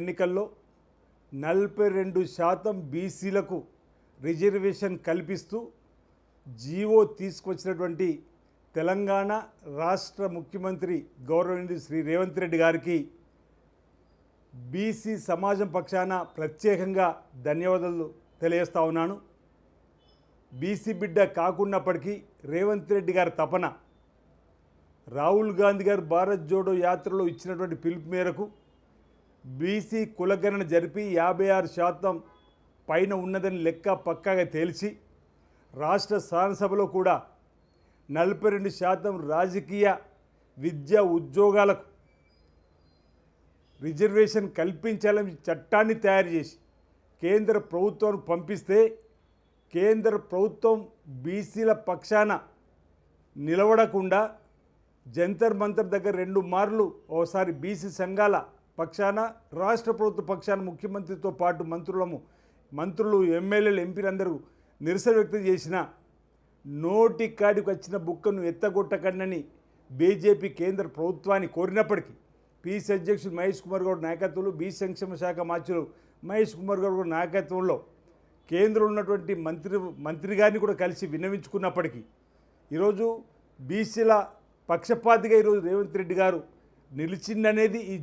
ఎన్నికల్లో నలభై రెండు శాతం బీసీలకు రిజర్వేషన్ కల్పిస్తూ జీవో తీసుకొచ్చినటువంటి తెలంగాణ రాష్ట్ర ముఖ్యమంత్రి గౌరవనీయుడు శ్రీ రేవంత్ రెడ్డి గారికి బీసీ సమాజం పక్షాన ప్రత్యేకంగా ధన్యవాదాలు తెలియజేస్తా ఉన్నాను. బీసీ బిడ్డ కాకున్నప్పటికీ రేవంత్ రెడ్డి గారి తపన రాహుల్ గాంధీ గారు భారత్ జోడో యాత్రలో ఇచ్చినటువంటి పిలుపు మేరకు బీసీ కులగణన జరిపి యాభై ఆరు శాతం పైన ఉన్నదని లెక్క పక్కాగా తేల్చి రాష్ట్ర శాసనసభలో కూడా నలభై రెండు శాతం రాజకీయ విద్యా ఉద్యోగాలకు రిజర్వేషన్ కల్పించాలని చట్టాన్ని తయారు చేసి కేంద్ర ప్రభుత్వానికి పంపిస్తే కేంద్ర ప్రభుత్వం బీసీల పక్షాన నిలబడకుండా జంతర్ మంతర్ దగ్గర రెండు మార్లు ఓసారి బీసీ సంఘాల పక్షాన రాష్ట్ర ప్రభుత్వ పక్షాన ముఖ్యమంత్రితో పాటు మంత్రులము మంత్రులు ఎమ్మెల్యేలు ఎంపీలందరూ నిరసన వ్యక్తం చేసిన నోటి కాడికి వచ్చిన బుక్కను ఎత్తగొట్టకండని బీజేపీ కేంద్ర ప్రభుత్వాన్ని కోరినప్పటికీ పీసీ అధ్యక్షుడు మహేష్ కుమార్ గౌడ్ నాయకత్వంలో బీ సంక్షేమ శాఖ మార్చులు మహేష్ కుమార్ గౌడ్ నాయకత్వంలో కేంద్రంలో ఉన్నటువంటి మంత్రి మంత్రి గారిని కూడా కలిసి విన్నవించుకున్నప్పటికీ ఈరోజు బీసీల పక్షపాతిగా ఈరోజు రేవంత్ రెడ్డి గారు నిలిచిందనేది ఈ